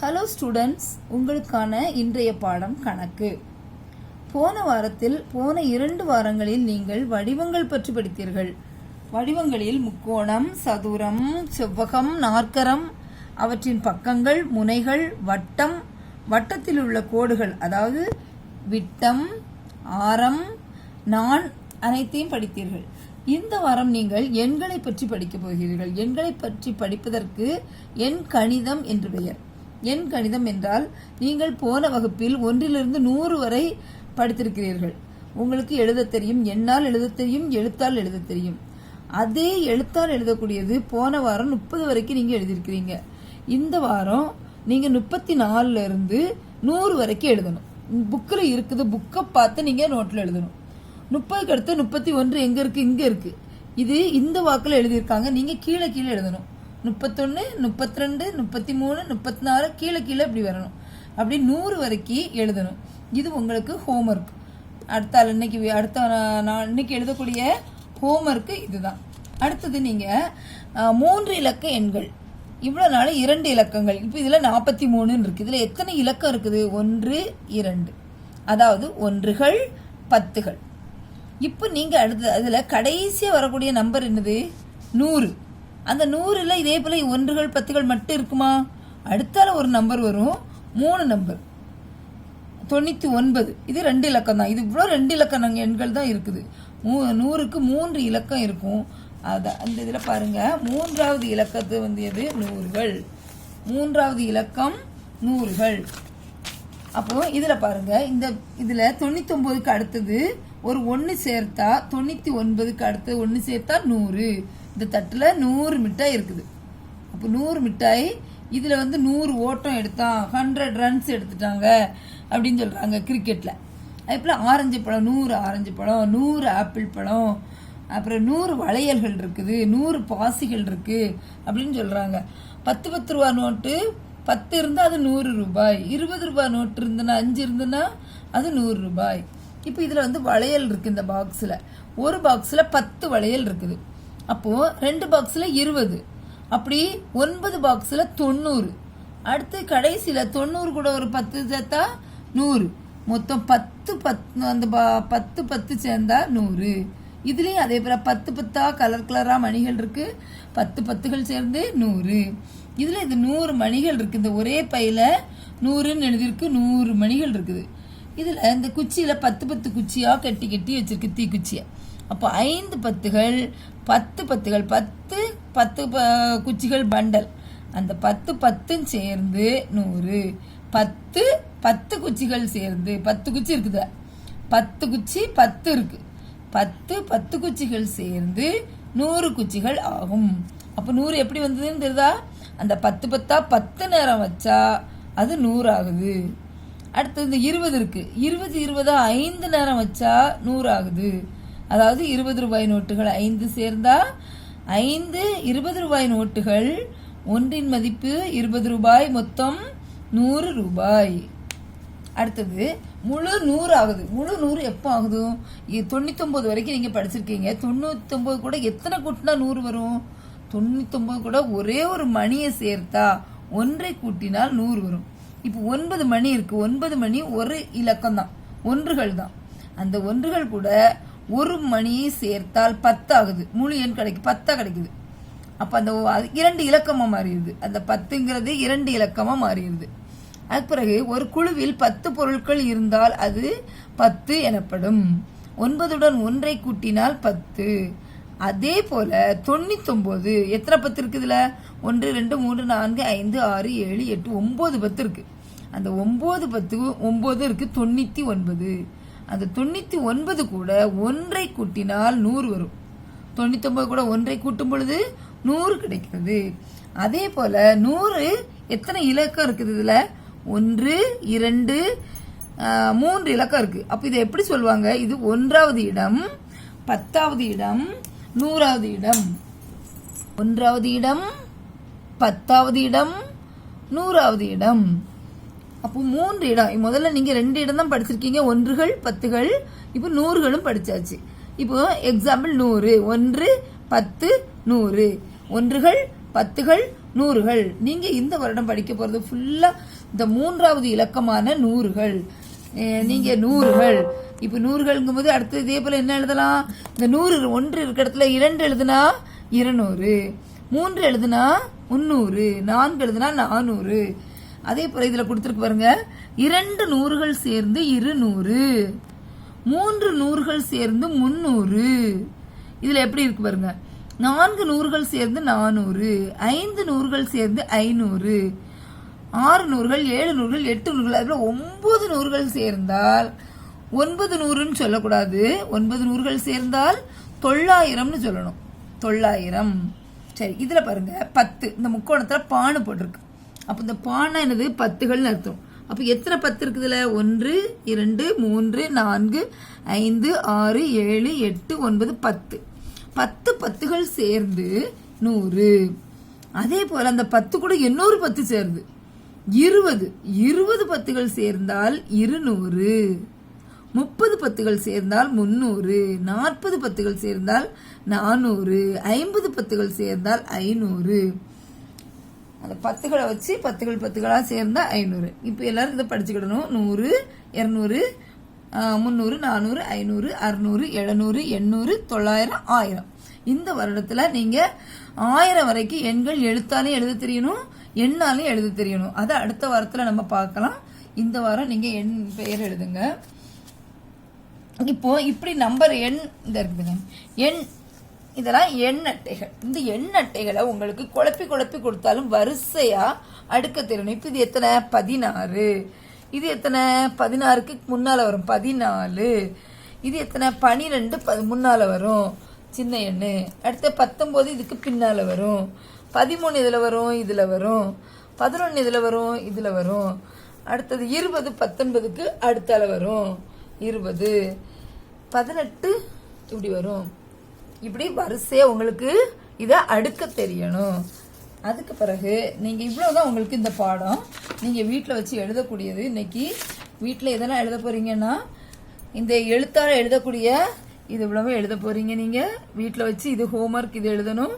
Hello students உங்களுக்கான இன்றைய பாடம் கணக்கு. போன வாரத்தில் போன இரண்டு வாரங்களில் நீங்கள் வடிவங்கள் பற்றி படித்தீர்கள். வடிவங்களில் முக்கோணம் சதுரம் செவ்வகம் நாற்கரம் அவற்றின் பக்கங்கள் முனைகள் வட்டம் வட்டத்தில் உள்ள கோடுகள் அதாவது விட்டம் ஆரம் நான் அனைத்தையும் படித்தீர்கள். இந்த வாரம் நீங்கள் எண்களை பற்றி படிக்கப் போகிறீர்கள். எண்களை பற்றி படிப்பதற்கு எண் கணிதம் என்று பெயர். எண் கணிதம் என்றால் நீங்கள் போன வகுப்பில் ஒன்றிலிருந்து நூறு வரை படித்திருக்கிறீர்கள். உங்களுக்கு எழுதத் தெரியும் எண்ணால் எழுதத் தெரியும் எழுத்தால் எழுதத் தெரியும். அதே எழுத்தால் எழுதக்கூடியது போன வாரம் முப்பது வரைக்கும் நீங்க எழுதியிருக்கிறீங்க. இந்த வாரம் நீங்க முப்பத்தி நாலுல இருந்து நூறு வரைக்கும் எழுதணும். புக்கில் இருக்குது புக்கை பார்த்து நீங்க நோட்டில் எழுதணும். முப்பதுக்கு அடுத்து முப்பத்தி ஒன்று எங்க இருக்கு இங்க இருக்கு. இது இந்த வாக்கில் எழுதியிருக்காங்க நீங்க கீழே கீழே எழுதணும். முப்பத்தொன்று முப்பத்தி ரெண்டு முப்பத்தி மூணு முப்பத்தி நாலு கீழே கீழே இப்படி வரணும். அப்படி நூறு வரைக்கும் எழுதணும். இது உங்களுக்கு ஹோம்ஒர்க் அடுத்த இன்னைக்கு அடுத்த நான் இன்னைக்கு எழுதக்கூடிய ஹோம்ஒர்க்கு இதுதான். அடுத்தது நீங்கள் மூன்று இலக்க எண்கள். இவ்வளோ நாள் இரண்டு இலக்கங்கள். இப்போ இதில் நாற்பத்தி மூணுன்னு இருக்குது இதில் எத்தனை இலக்கம் இருக்குது? ஒன்று இரண்டு. அதாவது ஒன்றுகள் பத்துகள். இப்போ நீங்கள் அடுத்து அதில் கடைசியாக வரக்கூடிய நம்பர் என்னது? நூறு. அந்த நூறில் இதே போல் ஒன்றுகள் பத்துகள் மட்டும் இருக்குமா? அடுத்தால ஒரு நம்பர் வரும். மூணு நம்பர் தொண்ணூற்றி ஒன்பது. இது ரெண்டு இலக்கம் தான் இது இவ்வளோ ரெண்டு இலக்கம் எண்கள் தான் இருக்குது. மூ நூறுக்கு மூன்று இலக்கம் இருக்கும். அதான் அந்த இதில் பாருங்கள் மூன்றாவது இலக்கத்து வந்து எது? நூறுகள். மூன்றாவது இலக்கம் நூறுகள். அப்போ இதில் பாருங்க. இந்த இதில் தொண்ணூத்தொம்பதுக்கு அடுத்தது ஒரு ஒன்று சேர்த்தா தொண்ணூற்றி ஒன்பதுக்கு அடுத்தது ஒன்று சேர்த்தா நூறு. இந்த தட்டில் நூறு மிட்டாய் இருக்குது. அப்போ நூறு மிட்டாய் இதில் வந்து நூறு ஓட்டம் எடுத்தான் ஹண்ட்ரட் ரன்ஸ் எடுத்துட்டாங்க அப்படின்னு சொல்கிறாங்க கிரிக்கெட்டில் அதுபோல் ஆரஞ்சு பழம் நூறு ஆரஞ்சு பழம் நூறு ஆப்பிள் பழம் அப்புறம் நூறு வளையல்கள் இருக்குது நூறு பாசிகள் இருக்குது அப்படின்னு சொல்கிறாங்க பத்து பத்து ரூபா நோட்டு பத்து இருந்தால் அது நூறு ரூபாய் இருபது ரூபாய் நோட்டு இருந்ததுன்னா அஞ்சு இருந்ததுன்னா அது நூறு ரூபாய். இப்போ இதில் வந்து வளையல் இருக்குது இந்த பாக்ஸில் ஒரு பாக்ஸில் பத்து வளையல் இருக்குது. அப்போ ரெண்டு பாக்ஸ்ல இருபது. அப்படி ஒன்பது பாக்ஸ்ல தொண்ணூறு. அடுத்து கடைசியில தொண்ணூறு கூட ஒரு பத்து சேர்த்தா நூறு. மொத்தம் பத்து பத்து அந்த ப- பத்து பத்து சேர்ந்தா நூறு. இதுலேயும் அதே போல பத்து பத்தா கலர் கலரா மணிகள் இருக்கு. பத்து பத்துகள் சேர்ந்து நூறு. இதுல இது நூறு மணிகள் இருக்கு. இந்த ஒரே பையில நூறுன்னு எழுதியிருக்கு. நூறு மணிகள் இருக்குது. இதுல இந்த குச்சியில பத்து பத்து குச்சியா கட்டி கட்டி வச்சிருக்கு தீக்குச்சியை. அப்போ ஐந்து பத்துகள் பத்து பத்துகள் பத்து பத்து ப- குச்சிகள் பண்டல். அந்த பத்து பத்தும் சேர்ந்து நூறு. பத்து பத்து குச்சிகள் சேர்ந்து பத்து குச்சி இருக்குது? பத்து குச்சி பத்து இருக்கு. பத்து பத்து குச்சிகள் சேர்ந்து நூறு குச்சிகள் ஆகும். அப்போ நூறு எப்படி வந்ததுன்னு தெரியுதா? அந்த பத்து பத்தா பத்து நேரம் வச்சா அது நூறு ஆகுது அடுத்தது இருபது இருக்கு. இருபது இருபதா ஐந்து நேரம் வச்சா நூறு ஆகுது அதாவது இருபது ரூபாய் நோட்டுகள் ஐந்து சேர்ந்தா ஐந்து இருபது ரூபாய் நோட்டுகள் ஒன்றின் மதிப்பு இருபது ரூபாய் மொத்தம் நூறு ரூபாய். அடுத்தது முழு நூறு ஆகுது. முழு நூறு எப்போ ஆகுது? தொண்ணூத்தொம்பது வரைக்கும் நீங்க படிச்சிருக்கீங்க. தொண்ணூத்தொம்பது கூட எத்தனை கூட்டினா நூறு வரும்? தொண்ணூத்தொம்பது கூட ஒரே ஒரு மணியை சேர்த்தா ஒன்றை கூட்டினால் நூறு வரும். இப்போ ஒன்பது மணி இருக்கு. ஒன்பது மணி ஒரு இலக்கம் தான் ஒன்றுகள் தான் அந்த ஒன்றுகள் கூட ஒரு மணியை சேர்த்தால் பத்து ஆகுது முழு எண் கிடைக்கும் பத்தா கிடைக்குது. அப்ப அந்த அது இரண்டு இலக்கமா மாறிடுது. அந்த பத்துங்கிறது இரண்டு இலக்கமா மாறிடுது. அதுக்கு பிறகு ஒரு குழுவில் பத்து பொருட்கள் இருந்தால் அது பத்து எனப்படும். ஒன்பதுடன் ஒன்றை கூட்டினால் பத்து. அதே போல தொண்ணூத்தொன்பது எத்தனை பத்து இருக்குதுல ஒன்று ரெண்டு மூன்று நான்கு ஐந்து ஆறு ஏழு எட்டு ஒன்பது பத்து இருக்கு. அந்த ஒன்பது பத்து ஒன்பது இருக்கு தொண்ணூத்தி ஒன்பது. அந்த தொண்ணூத்தி ஒன்பது கூட ஒன்றை கூட்டினால் நூறு வரும். தொண்ணூத்தொன்பது கூட ஒன்றை கூட்டும் பொழுது நூறு கிடைக்கிறது. அதே போல நூறு எத்தனை இலக்கம் இருக்குது இதுல? ஒன்று இரண்டு மூன்று இலக்கம் இருக்கு. அப்ப இதை எப்படி சொல்லுவாங்க? இது ஒன்றாவது இடம் பத்தாவது இடம் நூறாவது இடம். ஒன்றாவது இடம் பத்தாவது இடம் நூறாவது இடம். அப்போ மூன்று இடம். முதல்ல நீங்க ரெண்டு இடம் தான் படிச்சிருக்கீங்க. ஒன்றுகள் பத்துகள் இப்போ நூறுகளும் படிச்சாச்சு. இப்போ எக்ஸாம்பிள் நூறு. ஒன்று பத்து நூறு. ஒன்றுகள் பத்துகள் நூறுகள். நீங்க இந்த வருடம் படிக்க போறது ஃபுல்லா இந்த மூன்றாவது இலக்கமான நூறுகள். நீங்கள் நீங்க நூறுகள். இப்ப நூறுகள்ங்கும் போது அடுத்து இதே போல என்ன எழுதலாம்? இந்த நூறு ஒன்று இருக்க இடத்துல இரண்டு எழுதுனா இருநூறு. மூன்று எழுதுனா முந்நூறு. நான்கு எழுதுனா நானூறு. அதே போல இதுல கொடுத்துருக்கு பாருங்க. இரண்டு நூறுகள் சேர்ந்து இருநூறு. மூன்று நூறுகள் சேர்ந்து முந்நூறு இதுல எப்படி இருக்கு பாருங்க. நான்கு நூறுகள் சேர்ந்து நானூறு. ஐந்து நூறுகள் சேர்ந்து ஐநூறு. ஆறு நூறுகள் ஏழு நூறுகள் எட்டு நூறுகள் அதுல ஒன்பது நூறுகள் சேர்ந்தால் ஒன்பது நூறுன்னு சொல்லக்கூடாது. ஒன்பது நூறுகள் சேர்ந்தால் தொள்ளாயிரம்னு சொல்லணும். தொள்ளாயிரம். சரி இதுல பாருங்க பத்து. இந்த முக்கோணத்துல பானை போட்டிருக்கு. அப்போ இந்த பானை என்னது? பத்துகள்னு அர்த்தம். அப்போ எத்தனை பத்து இருக்குதுல? ஒன்று இரண்டு மூன்று நான்கு ஐந்து ஆறு ஏழு எட்டு ஒன்பது பத்து. பத்து பத்துகள் சேர்ந்து நூறு. அதே போல் அந்த பத்து கூட இன்னொரு பத்து சேருது. இருபது. இருபது பத்துகள் சேர்ந்தால் இருநூறு. முப்பது பத்துகள் சேர்ந்தால் முன்னூறு. நாற்பது பத்துகள் சேர்ந்தால் நானூறு. ஐம்பது பத்துகள் சேர்ந்தால் ஐநூறு. அந்த பத்துகளை வச்சு பத்துகள் பத்துகளாக சேர்ந்தால் ஐநூறு. இப்போ எல்லோரும் இதை படிச்சுக்கிடணும். நூறு இரநூறு முந்நூறு நானூறு ஐநூறு அறுநூறு எழுநூறு எண்ணூறு தொள்ளாயிரம் ஆயிரம். இந்த வருடத்தில் நீங்கள் ஆயிரம் வரைக்கும் எண்கள் எழுத்தாலையும் எழுத தெரியணும் எண்ணாலையும் எழுத தெரியணும். அதை அடுத்த வாரத்தில் நம்ம பார்க்கலாம். இந்த வாரம் நீங்கள் எண் பெயர் எழுதுங்க. இப்போ இப்படி நம்பர் எண் இந்த இருக்குதுங்க. எண் இதெல்லாம் எண் அட்டைகள் இந்த எண் அட்டைகளை உங்களுக்கு குழப்பி குழப்பி கொடுத்தாலும் வரிசையா அடுக்க தெரியணும் இப்போ இது எத்தனை? பதினாறு. இது எத்தனை? பதினாறுக்கு முன்னால வரும். பதினாலு. இது எத்தனை? பனிரெண்டு ப- முன்னால வரும். சின்ன எண்ணு. அடுத்த பத்தொம்போது இதுக்கு பின்னால வரும். பதிமூணு இதில் வரும் இதில் வரும். பதினொன்று இதில் வரும் இதில் வரும். அடுத்தது இருபது பத்தொன்பதுக்கு அடுத்தால வரும். இருபது. பதினெட்டு இப்படி வரும். இப்படி வரிசையா உங்களுக்கு இதை அடுக்க தெரியணும். அதுக்கு பிறகு நீங்க இவ்வளவுதான் உங்களுக்கு இந்த பாடம். நீங்க வீட்டில் வச்சு எழுதக்கூடியது இன்னைக்கு. வீட்டில் எதனா எழுத போறீங்கன்னா இந்த எழுத்தால எழுதக்கூடிய இது இவ்வளவு எழுத போறீங்க நீங்க. வீட்டில் வச்சு இது ஹோம்ஒர்க் இது எழுதணும்.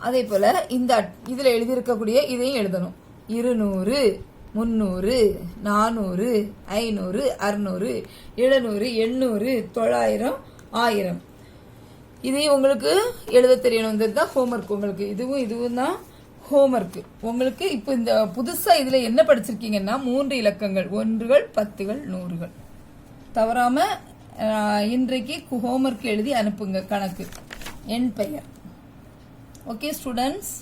அதே போல இந்த இதில் எழுதியிருக்கக்கூடிய இதையும் எழுதணும். இருநூறு. முந்நூறு நானூறு ஐநூறு அறுநூறு எழுநூறு எண்ணூறு தொள்ளாயிரம் ஆயிரம். இதையும் உங்களுக்கு எழுத தெரியணும். தான் ஹோம்ஒர்க் உங்களுக்கு. இதுவும் இதுவும் தான் ஹோம்ஒர்க் உங்களுக்கு இப்போ இந்த புதுசா இதுல என்ன படிச்சிருக்கீங்கன்னா மூன்று இலக்கங்கள். ஒன்றுகள் பத்துகள் நூறுகள். தவறாம இன்றைக்கு ஹோம்ஒர்க் எழுதி அனுப்புங்க கணக்கு. என் பெயர். Okay students